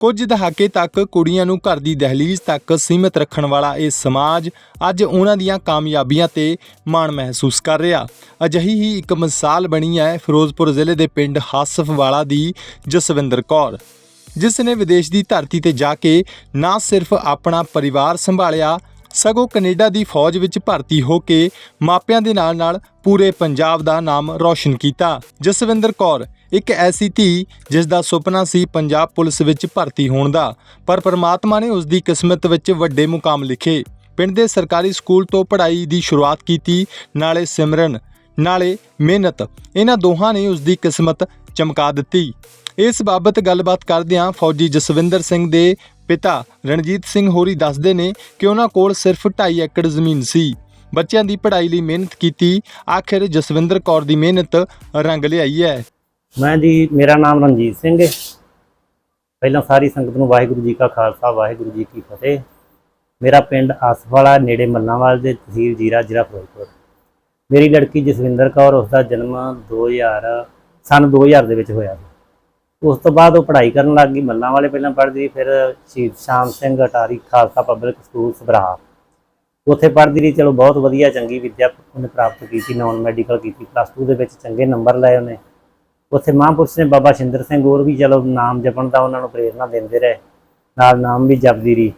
ਕੁਝ ਦਹਾਕੇ ਤੱਕ ਕੁੜੀਆਂ ਨੂੰ ਘਰ ਦੀ ਦਹਲੀਜ਼ ਤੱਕ ਸੀਮਿਤ ਰੱਖਣ ਵਾਲਾ ਇਹ ਸਮਾਜ ਅੱਜ ਉਹਨਾਂ ਦੀਆਂ ਕਾਮਯਾਬੀਆਂ ਤੇ ਮਾਣ ਮਹਿਸੂਸ ਕਰ ਰਿਹਾ। ਅਜਿਹੀ ਹੀ ਇੱਕ ਮਿਸਾਲ ਬਣੀ ਹੈ ਫਿਰੋਜ਼ਪੁਰ ਜ਼ਿਲ੍ਹੇ ਦੇ ਪਿੰਡ ਹਾਸਫਵਾਲਾ ਦੀ ਜਸਵਿੰਦਰ ਕੌਰ, ਜਿਸ ਨੇ ਵਿਦੇਸ਼ ਦੀ ਧਰਤੀ ਤੇ ਜਾ ਕੇ ਨਾ ਸਿਰਫ ਆਪਣਾ ਪਰਿਵਾਰ ਸੰਭਾਲਿਆ ਸਗੋਂ ਕੈਨੇਡਾ ਦੀ ਫੌਜ ਵਿੱਚ ਭਰਤੀ ਹੋ ਕੇ ਮਾਪਿਆਂ ਦੇ ਨਾਲ-ਨਾਲ ਪੂਰੇ ਪੰਜਾਬ ਦਾ ਨਾਮ ਰੌਸ਼ਨ ਕੀਤਾ। ਜਸਵਿੰਦਰ ਕੌਰ, ਇੱਕ ਐਸੀ ਧੀ ਜਿਸ ਦਾ ਸੁਪਨਾ ਸੀ ਪੰਜਾਬ ਪੁਲਿਸ ਵਿੱਚ ਭਰਤੀ ਹੋਣ ਦਾ, ਪਰ ਪ੍ਰਮਾਤਮਾ ਨੇ ਉਸ ਦੀ ਕਿਸਮਤ ਵਿੱਚ ਵੱਡੇ ਮੁਕਾਮ ਲਿਖੇ। ਪਿੰਡ ਦੇ ਸਰਕਾਰੀ ਸਕੂਲ ਤੋਂ ਪੜ੍ਹਾਈ ਦੀ ਸ਼ੁਰੂਆਤ ਕੀਤੀ, ਨਾਲੇ ਸਿਮਰਨ, ਨਾਲੇ ਮਿਹਨਤ, ਇਹਨਾਂ ਦੋਹਾਂ ਨੇ ਉਸ ਦੀ ਕਿਸਮਤ ਚਮਕਾ ਦਿੱਤੀ। ਇਸ ਬਾਬਤ ਗੱਲਬਾਤ ਕਰਦਿਆਂ ਫੌਜੀ ਜਸਵਿੰਦਰ ਸਿੰਘ ਦੇ ਪਿਤਾ ਰਣਜੀਤ ਸਿੰਘ ਹੋਰੀ ਦੱਸਦੇ ਨੇ ਕਿ ਉਹਨਾਂ ਕੋਲ ਸਿਰਫ 2.5 ਏਕੜ ਜ਼ਮੀਨ ਸੀ। ਬੱਚਿਆਂ ਦੀ ਪੜ੍ਹਾਈ ਲਈ ਮਿਹਨਤ ਕੀਤੀ, ਆਖਿਰ ਜਸਵਿੰਦਰ ਕੌਰ ਦੀ ਮਿਹਨਤ ਰੰਗ ਲਿਆਈ ਹੈ। ਮੈਂ ਜੀ, ਮੇਰਾ ਨਾਮ ਰਣਜੀਤ ਸਿੰਘ ਹੈ। ਪਹਿਲਾਂ ਸਾਰੀ ਸੰਗਤ ਨੂੰ ਵਾਹਿਗੁਰੂ ਜੀ ਕਾ ਖਾਲਸਾ, ਵਾਹਿਗੁਰੂ ਜੀ ਕੀ ਫਤਿਹ। ਮੇਰਾ ਪਿੰਡ ਆਸਵਾਲਾ, ਨੇੜੇ ਮੱਲਾਂਵਾਲ ਦੇ ਤਹਿਸੀਲ ਜੀਰਾ, ਜ਼ਿਲ੍ਹਾ ਫਿਰੋਜ਼ਪੁਰ। ਮੇਰੀ ਲੜਕੀ ਜਸਵਿੰਦਰ ਕੌਰ ਉਸ ਦਾ ਜਨਮ 2000 ਸਨ 2000 ਦੇ ਵਿੱਚ ਹੋਇਆ ਸੀ। ਉਸ ਤੋਂ ਬਾਅਦ ਉਹ ਪੜ੍ਹਾਈ ਕਰਨ ਲੱਗ ਗਈ ਮੱਲਾਂ ਵਾਲੇ ਪਹਿਲਾਂ ਪੜ੍ਹਦੀ ਸੀ, ਫਿਰ ਸ਼ਹੀਦ ਸ਼ਾਮ ਸਿੰਘ ਅਟਾਰੀ ਖਾਲਸਾ ਪਬਲਿਕ ਸਕੂਲ ਸਭਰਾ। ਉੱਥੇ ਪੜ੍ਹਦੀ ਰਹੀ ਚਲੋ ਬਹੁਤ ਵਧੀਆ ਚੰਗੀ ਵਿੱਦਿਆ ਉਹਨੇ ਪ੍ਰਾਪਤ ਕੀਤੀ ਨਾਨ ਮੈਡੀਕਲ ਕੀਤੀ ਪਲੱਸ 2 ਦੇ ਵਿੱਚ ਚੰਗੇ ਨੰਬਰ ਲਏ ਉਹਨੇ। ਉੱਥੇ ਮਹਾਂਪੁਰਸ਼ ਨੇ ਬਾਬਾ ਸ਼ਿੰਦਰ ਸਿੰਘ ਹੋਰ ਵੀ ਚਲੋ ਨਾਮ ਜਪਣ ਦਾ ਉਹਨਾਂ ਨੂੰ ਪ੍ਰੇਰਣਾ ਦਿੰਦੇ ਰਹੇ ਨਾਲ ਨਾਮ ਵੀ ਜਪਦੀ ਰਹੀ।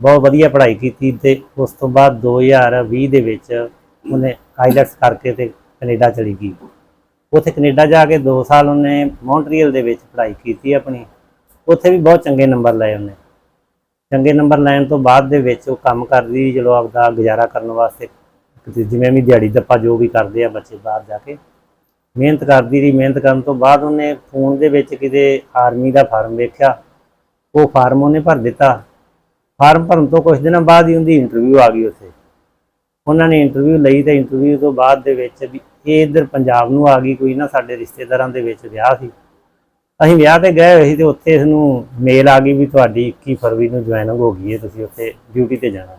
ਬਹੁਤ ਵਧੀਆ ਪੜ੍ਹਾਈ ਕੀਤੀ ਤੇ ਉਸ ਤੋਂ ਬਾਅਦ 2020 ਦੇ ਵਿੱਚ ਉਹਨੇ ਆਈਲੈਟਸ ਕਰਕੇ ਤੇ ਕੈਨੇਡਾ ਚਲੀ ਗਈ। ਉੱਥੇ ਕੈਨੇਡਾ ਜਾ ਕੇ 2 ਸਾਲ ਉਹਨੇ ਮੌਂਟਰੀਅਲ ਦੇ ਵਿੱਚ ਪੜ੍ਹਾਈ ਕੀਤੀ ਆਪਣੀ। ਉੱਥੇ ਵੀ ਬਹੁਤ ਚੰਗੇ ਨੰਬਰ ਲਏ ਉਹਨੇ। ਚੰਗੇ ਨੰਬਰ ਲੈਣ ਤੋਂ ਬਾਅਦ ਦੇ ਵਿੱਚ ਉਹ ਕੰਮ ਕਰਦੀ ਚਲੋ ਆਪਦਾ ਗੁਜ਼ਾਰਾ ਕਰਨ ਵਾਸਤੇ ਜਿਵੇਂ ਵੀ ਦਿਹਾੜੀ ਦੱਪਾ ਜੋ ਵੀ ਕਰਦੇ ਆ ਬੱਚੇ ਬਾਹਰ ਜਾ ਕੇ। ਮਿਹਨਤ ਕਰਦੀ ਰਹੀ। ਮਿਹਨਤ ਕਰਨ ਤੋਂ ਬਾਅਦ ਉਹਨੇ ਫੋਨ ਦੇ ਵਿੱਚ ਕਿਤੇ ਆਰਮੀ ਦਾ ਫਾਰਮ ਵੇਖਿਆ। ਉਹ ਫਾਰਮ ਉਹਨੇ ਭਰ ਦਿੱਤਾ। ਫਾਰਮ ਭਰਨ ਤੋਂ ਕੁਝ ਦਿਨਾਂ ਬਾਅਦ ਹੀ ਉਹਦੀ ਇੰਟਰਵਿਊ ਆ ਗਈ ਉੱਥੇ। ਉਹਨਾਂ ਨੇ ਇੰਟਰਵਿਊ ਲਈ ਤੇ ਇੰਟਰਵਿਊ ਤੋਂ ਬਾਅਦ ਦੇ ਵਿੱਚ ਵੀ ਇਹ ਇੱਧਰ ਪੰਜਾਬ ਨੂੰ ਆ ਗਈ, ਕੋਈ ਨਾ ਸਾਡੇ ਰਿਸ਼ਤੇਦਾਰਾਂ ਦੇ ਵਿੱਚ ਵਿਆਹ ਸੀ। ਅਸੀਂ ਵਿਆਹ ਤੇ ਗਏ ਹੋਏ ਸੀ ਤੇ ਉੱਥੇ ਇਸ ਨੂੰ ਮੇਲ ਆ ਗਈ ਵੀ ਤੁਹਾਡੀ 21 ਫਰਵਰੀ ਨੂੰ ਜੁਆਇਨਿੰਗ ਹੋ ਗਈ ਹੈ, ਤੁਸੀਂ ਉੱਥੇ ਡਿਊਟੀ ਤੇ ਜਾਣਾ।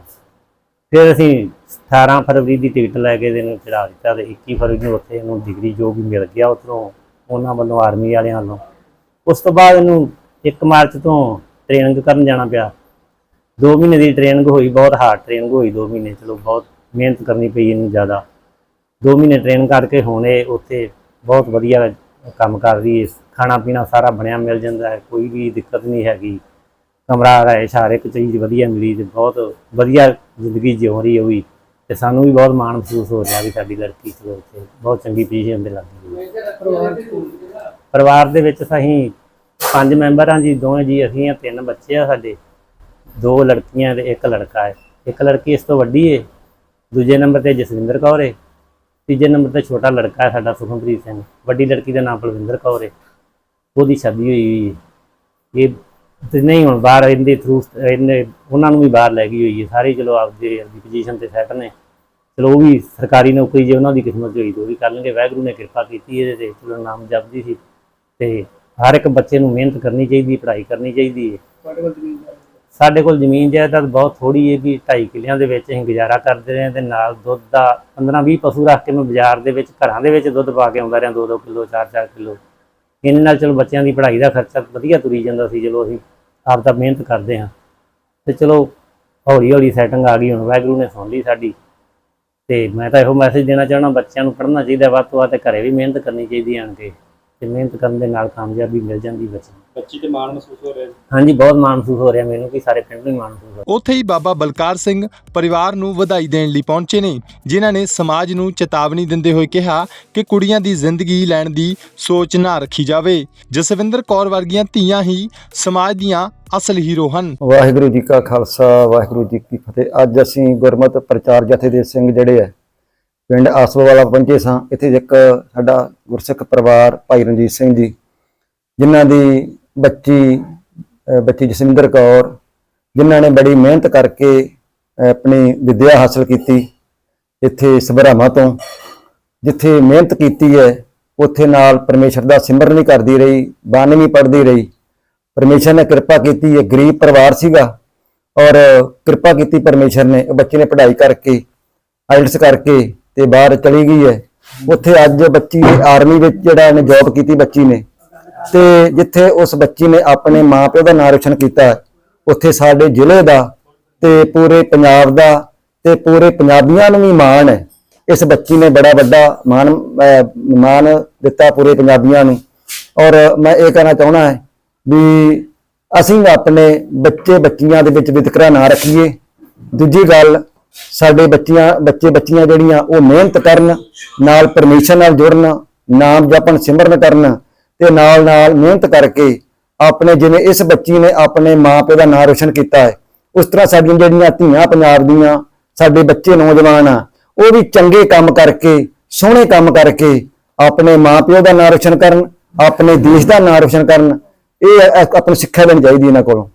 ਫਿਰ ਅਸੀਂ 18 ਫਰਵਰੀ ਦੀ ਟਿਕਟ ਲੈ ਕੇ ਇਹਨੂੰ ਚੜਾ ਦਿੱਤਾ ਤੇ 21 ਫਰਵਰੀ ਨੂੰ ਉੱਥੇ ਇਹਨੂੰ ਡਿਗਰੀ ਜੋ ਵੀ ਮਿਲ ਗਿਆ ਉੱਧਰੋਂ ਉਹਨਾਂ ਵੱਲੋਂ ਆਰਮੀ ਵਾਲਿਆਂ ਵੱਲੋਂ। ਉਸ ਤੋਂ ਬਾਅਦ ਇਹਨੂੰ 1 ਮਾਰਚ ਤੋਂ ਟ੍ਰੇਨਿੰਗ ਕਰਨ ਜਾਣਾ ਪਿਆ। 2 ਮਹੀਨੇ ਦੀ ਟ੍ਰੇਨਿੰਗ ਹੋਈ, ਬਹੁਤ ਹਾਰਡ ਟ੍ਰੇਨਿੰਗ ਹੋਈ 2 ਮਹੀਨੇ, ਚਲੋ ਬਹੁਤ ਮਿਹਨਤ ਕਰਨੀ ਪਈ ਇਹਨੂੰ ਜ਼ਿਆਦਾ। 2 ਮਹੀਨੇ ਟ੍ਰੇਨ ਕਰਕੇ ਹੁਣ ਇਹ ਉੱਥੇ ਬਹੁਤ ਵਧੀਆ ਕੰਮ ਕਰ ਰਹੀ ਹੈ। ਖਾਣਾ ਪੀਣਾ ਸਾਰਾ ਬਣਿਆ, ਮਿਲ ਜਾਂਦਾ ਹੈ। ਕੋਈ ਵੀ ਦਿੱਕਤ ਨਹੀਂ ਹੈਗੀ। ਕਮਰਾ ਰਹਿਸ਼ ਹਰ ਇੱਕ ਚੀਜ਼ ਵਧੀਆ ਮਿਲੀ ਤੇ ਬਹੁਤ ਵਧੀਆ ਜ਼ਿੰਦਗੀ ਜਿਉ ਰਹੀ ਹੈ ਉਹ ਵੀ। ਤੇ ਸਾਨੂੰ ਵੀ ਬਹੁਤ ਮਾਣ ਮਹਿਸੂਸ ਹੋ ਰਿਹਾ ਵੀ ਸਾਡੀ ਲੜਕੀ ਚਲੋ ਉੱਥੇ ਬਹੁਤ ਚੰਗੀ ਪੋਜੀਸ਼ਨ ਤੇ ਲੱਗ ਗਈ। ਪਰਿਵਾਰ ਦੇ ਵਿੱਚ ਅਸੀਂ ਪੰਜ ਮੈਂਬਰ ਹਾਂ ਜੀ, ਦੋਵੇਂ ਜੀ, ਅਸੀਂ ਆ ਤਿੰਨ ਬੱਚੇ ਆ ਸਾਡੇ। ਦੋ ਲੜਕੀਆਂ ਤੇ ਇੱਕ ਲੜਕਾ ਹੈ। ਇੱਕ ਲੜਕੀ ਇਸ ਤੋਂ ਵੱਡੀ ਹੈ ਦੂਜੇ ਨੰਬਰ ਤੇ ਜਸਵਿੰਦਰ ਕੌਰ ਹੈ ਤੀਜੇ ਨੰਬਰ ਤੇ ਛੋਟਾ ਲੜਕਾ ਹੈ ਸਾਡਾ ਸੁਖਮਪ੍ਰੀਤ ਸਿੰਘ। ਵੱਡੀ ਲੜਕੀ ਦਾ ਨਾਮ ਬਲਵਿੰਦਰ ਕੌਰ ਹੈ। ਉਹਦੀ ਸ਼ਾਦੀ ਹੋਈ ਹੋਈ ਹੈ। ਇਹ ਤੇ ਨਹੀਂ ਹੁਣ ਬਾਹਰ ਇਹਦੇ ਥਰੂ ਇਹਨੇ ਉਹਨਾਂ ਨੂੰ ਵੀ ਬਾਹਰ ਲੈ ਗਈ ਹੋਈ ਹੈ। ਸਾਰੇ ਚਲੋ ਆਪਦੇ ਆਪਦੀ ਪੋਜੀਸ਼ਨ ਤੇ ਸੈੱਟ ਨੇ। ਚਲੋ ਉਹ ਵੀ ਸਰਕਾਰੀ ਨੌਕਰੀ ਜੇ ਉਹਨਾਂ ਦੀ ਕਿਸਮਤ ਹੋਈ ਤਾਂ ਉਹ ਵੀ ਕਰ ਲੈਣਗੇ ਵਾਹਿਗੁਰੂ ਨੇ ਕਿਰਪਾ ਕੀਤੀ ਇਹਦੇ ਤੇ। ਚਲੋ ਨਾਮ ਜਪਦੀ ਸੀ। ਤੇ ਹਰ ਇੱਕ ਬੱਚੇ ਨੂੰ ਮਿਹਨਤ ਕਰਨੀ ਚਾਹੀਦੀ ਪੜ੍ਹਾਈ ਕਰਨੀ ਚਾਹੀਦੀ ਹੈ। ਸਾਡੇ ਕੋਲ ਜ਼ਮੀਨ ਜਾਇਦਾਦ ਬਹੁਤ ਥੋੜੀ ਹੈ ਕਿ 2.5 ਕਿੱਲਿਆਂ ਦੇ ਵਿੱਚ ਅਸੀਂ ਗੁਜ਼ਾਰਾ ਕਰਦੇ ਰਹੇ ਹਾਂ ਤੇ ਨਾਲ ਦੁੱਧ ਦਾ 15-20 ਪਸ਼ੂ ਰੱਖ ਕੇ ਮੈਂ ਬਾਜ਼ਾਰ ਦੇ ਵਿੱਚ ਘਰਾਂ ਦੇ ਵਿੱਚ ਦੁੱਧ ਪਾ ਕੇ ਆਉਂਦਾ ਰਿਹਾ 2-2 ਕਿਲੋ 4-4 ਕਿਲੋ। ਇਹਨਾਂ ਨਾਲ ਚਲੋ ਬੱਚਿਆਂ ਦੀ ਪੜ੍ਹਾਈ ਦਾ ਖਰਚਾ ਵਧੀਆ ਤੁਰੀ ਜਾਂਦਾ ਸੀ, ਚਲੋ ਅਸੀਂ ਆਪ ਦਾ ਮਿਹਨਤ ਕਰਦੇ ਹਾਂ। ਤੇ ਚਲੋ ਹੌਲੀ ਹੌਲੀ ਸੈਟਿੰਗ ਆ ਗਈ, ਹੁਣ ਵਾਹਿਗੁਰੂ ਨੇ ਸੁਣ ਲਈ ਸਾਡੀ। ਤੇ ਮੈਂ ਤਾਂ ਇਹੋ ਮੈਸੇਜ ਦੇਣਾ ਚਾਹਣਾ ਬੱਚਿਆਂ ਨੂੰ ਪੜ੍ਹਨਾ ਚਾਹੀਦਾ ਵੱਧ ਤੋਂ ਵੱਧ ਤੇ ਘਰੇ ਵੀ ਮਿਹਨਤ ਕਰਨੀ ਚਾਹੀਦੀ ਆਣ ਕੇ। ਤੇ ਮਿਹਨਤ ਕਰਨ ਦੇ ਨਾਲ ਕਾਮਯਾਬੀ ਮਿਲ ਜਾਂਦੀ ਬੱਚਿਆਂ ਨੂੰ। ਬੱਚੀ ਤੇ ਮਾਣ ਮਹਿਸੂਸ ਹੋ ਰਿਹਾ ਜੀ। ਹਾਂਜੀ ਬਹੁਤ ਮਾਣ ਮਹਿਸੂਸ ਹੋ ਰਿਹਾ ਮੈਨੂੰ ਕਿ ਸਾਰੇ ਪਿੰਡ ਨੂੰ ਹੀ ਮਾਣ ਮਹਿਸੂਸ ਹੋ ਰਿਹਾ। ਉੱਥੇ ਹੀ ਬਾਬਾ ਬਲਕਾਰ ਸਿੰਘ ਪਰਿਵਾਰ ਨੂੰ ਵਧਾਈ ਦੇਣ ਲਈ ਪਹੁੰਚੇ ਨੇ ਜਿਨ੍ਹਾਂ ਨੇ ਸਮਾਜ ਨੂੰ ਚੇਤਾਵਨੀ ਦਿੰਦੇ ਹੋਏ ਕਿਹਾ ਕਿ ਕੁੜੀਆਂ ਦੀ ਜ਼ਿੰਦਗੀ ਲੈਣ ਦੀ ਸੋਚ ਨਾ ਰੱਖੀ ਜਾਵੇ। ਜਸਵਿੰਦਰ ਕੌਰ ਵਰਗੀਆਂ ਧੀਆਂ ਹੀ ਸਮਾਜ ਦੀਆਂ ਅਸਲ ਹੀਰੋ ਹਨ। ਵਾਹਿਗੁਰੂ ਜੀ ਕਾ ਖਾਲਸਾ ਵਾਹਿਗੁਰੂ ਜੀ ਕੀ ਫਤਿਹ। ਅੱਜ ਅਸੀਂ ਗੁਰਮਤਿ ਪ੍ਰਚਾਰ ਜਥੇ ਦੇ ਸਿੰਘ ਜਿਹੜੇ ਆ ਪਿੰਡ ਆਸਵਾਲਾ ਪਹੁੰਚੇ ਸਾਂ। ਇੱਥੇ ਇੱਕ ਸਾਡਾ ਗੁਰਸਿੱਖ ਪਰਿਵਾਰ ਭਾਈ ਰਣਜੀਤ ਸਿੰਘ ਜੀ ਜਿਨ੍ਹਾਂ ਦੀ ਬੱਚੀ ਬੱਚੀ ਜਸਿੰਦਰ ਕੌਰ, ਜਿਨ੍ਹਾਂ ਨੇ ਬੜੀ ਮਿਹਨਤ ਕਰਕੇ ਆਪਣੀ ਵਿੱਦਿਆ ਹਾਸਲ ਕੀਤੀ ਇੱਥੇ ਸਭਰਾਵਾਂ ਤੋਂ। ਜਿੱਥੇ ਮਿਹਨਤ ਕੀਤੀ ਹੈ, ਉੱਥੇ ਨਾਲ ਪਰਮੇਸ਼ਰ ਦਾ ਸਿਮਰਨ ਵੀ ਕਰਦੀ ਰਹੀ, ਬਾਣੀ ਵੀ ਪੜ੍ਹਦੀ ਰਹੀ। ਪਰਮੇਸ਼ਰ ਨੇ ਕਿਰਪਾ ਕੀਤੀ ਹੈ ਗਰੀਬ ਪਰਿਵਾਰ ਸੀਗਾ। ਔਰ ਕਿਰਪਾ ਕੀਤੀ ਪਰਮੇਸ਼ਰ ਨੇ, ਉਹ ਬੱਚੇ ਨੇ ਪੜ੍ਹਾਈ ਕਰਕੇ ਆਇਲਟਸ ਕਰਕੇ ਤੇ ਬਾਹਰ ਚਲੀ ਗਈ ਹੈ। ਉੱਥੇ ਅੱਜ ਬੱਚੀ ਆਰਮੀ ਵਿੱਚ ਜਿਹੜਾ ਇਹਨੇ ਜੌਬ ਕੀਤੀ ਬੱਚੀ ਨੇ। ਤੇ ਜਿੱਥੇ ਉਸ ਬੱਚੀ ਨੇ ਆਪਣੇ ਮਾਪਿਓ ਦਾ ਨਾਂ ਰੋਸ਼ਨ ਕੀਤਾ, ਉੱਥੇ ਸਾਡੇ ਜ਼ਿਲ੍ਹੇ ਦਾ ਤੇ ਪੂਰੇ ਪੰਜਾਬ ਦਾ ਤੇ ਪੂਰੇ ਪੰਜਾਬੀਆਂ ਨੂੰ ਵੀ ਮਾਣ ਹੈ। ਇਸ ਬੱਚੀ ਨੇ ਬੜਾ ਵੱਡਾ ਮਾਣ ਮਾਣ ਦਿੱਤਾ ਪੂਰੇ ਪੰਜਾਬੀਆਂ ਨੂੰ। ਔਰ ਮੈਂ ਇਹ ਕਹਿਣਾ ਚਾਹਣਾ ਹੈ ਵੀ ਅਸੀਂ ਆਪਣੇ ਬੱਚੇ ਬੱਚੀਆਂ ਦੇ ਵਿੱਚ ਵਿਤਕਰਾ ਨਾ ਰੱਖੀਏ। ਦੂਜੀ ਗੱਲ, ਸਾਡੇ ਬੱਚੀਆਂ, ਬੱਚੇ ਬੱਚੀਆਂ ਜਿਹੜੀਆਂ, ਉਹ ਮਿਹਨਤ ਕਰਨ, ਨਾਲ ਪਰਮੇਸ਼ਰ ਨਾਲ ਜੁੜਨ, ਨਾਮ ਜਪਣ, ਸਿਮਰਨ ਕਰਨ ਤੇ ਨਾਲ ਨਾਲ ਮਿਹਨਤ ਕਰਕੇ ਆਪਣੇ ਜਿਵੇਂ ਇਸ ਬੱਚੀ ਨੇ ਆਪਣੇ ਮਾਪੇ ਦਾ ਨਾਮ ਰੋਸ਼ਨ ਕੀਤਾ ਹੈ, ਉਸ ਤਰ੍ਹਾਂ ਸਾਡੀਆਂ ਜਿਹੜੀਆਂ ਧੀਆਂ ਪੰਜਾਬ ਦੀਆਂ, ਸਾਡੇ ਬੱਚੇ ਨੌਜਵਾਨ ਆ, ਉਹ ਵੀ ਚੰਗੇ ਕੰਮ ਕਰਕੇ, ਸੋਹਣੇ ਕੰਮ ਕਰਕੇ ਆਪਣੇ ਮਾਪਿਓ ਦਾ ਨਾਮ ਰੋਸ਼ਨ ਕਰਨ, ਆਪਣੇ ਦੇਸ਼ ਦਾ ਨਾਮ ਰੋਸ਼ਨ ਕਰਨ, ਇਹ ਆਪਣੀ ਸਿੱਖਿਆ ਲੈਣੀ ਚਾਹੀਦੀ ਇਹਨਾਂ ਕੋਲੋਂ।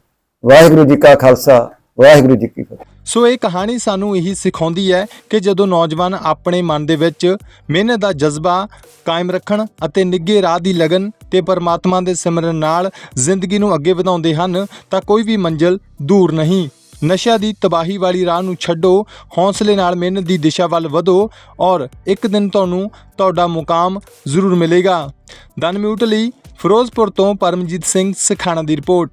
ਵਾਹਿਗੁਰੂ ਜੀ ਕਾ ਖਾਲਸਾ, ਵਾਹਿਗੁਰੂ ਜੀ ਕੀ ਫਤਿਹ। ਸੋ ਇਹ ਕਹਾਣੀ ਸਾਨੂੰ ਇਹੀ ਸਿਖਾਉਂਦੀ ਹੈ ਕਿ ਜਦੋਂ ਨੌਜਵਾਨ ਆਪਣੇ ਮਨ ਦੇ ਵਿੱਚ ਮਿਹਨਤ ਦਾ ਜਜ਼ਬਾ ਕਾਇਮ ਰੱਖਣ ਅਤੇ ਨਿੱਘੇ ਰਾਹ ਦੀ ਲਗਨ ਤੇ ਪਰਮਾਤਮਾ ਦੇ ਸਿਮਰਨ ਨਾਲ ਜ਼ਿੰਦਗੀ ਨੂੰ ਅੱਗੇ ਵਧਾਉਂਦੇ ਹਨ, ਤਾਂ ਕੋਈ ਵੀ ਮੰਜ਼ਿਲ ਦੂਰ ਨਹੀਂ। ਨਸ਼ਿਆਂ ਦੀ ਤਬਾਹੀ ਵਾਲੀ ਰਾਹ ਨੂੰ ਛੱਡੋ, ਹੌਸਲੇ ਨਾਲ ਮਿਹਨਤ ਦੀ ਦਿਸ਼ਾ ਵੱਲ ਵਧੋ ਔਰ ਇੱਕ ਦਿਨ ਤੁਹਾਨੂੰ ਤੁਹਾਡਾ ਮੁਕਾਮ ਜ਼ਰੂਰ ਮਿਲੇਗਾ। ਦਨ ਮਿਊਟ ਲਈ ਫਿਰੋਜ਼ਪੁਰ ਤੋਂ ਪਰਮਜੀਤ ਸਿੰਘ ਸਖਾਣਾ ਦੀ ਰਿਪੋਰਟ।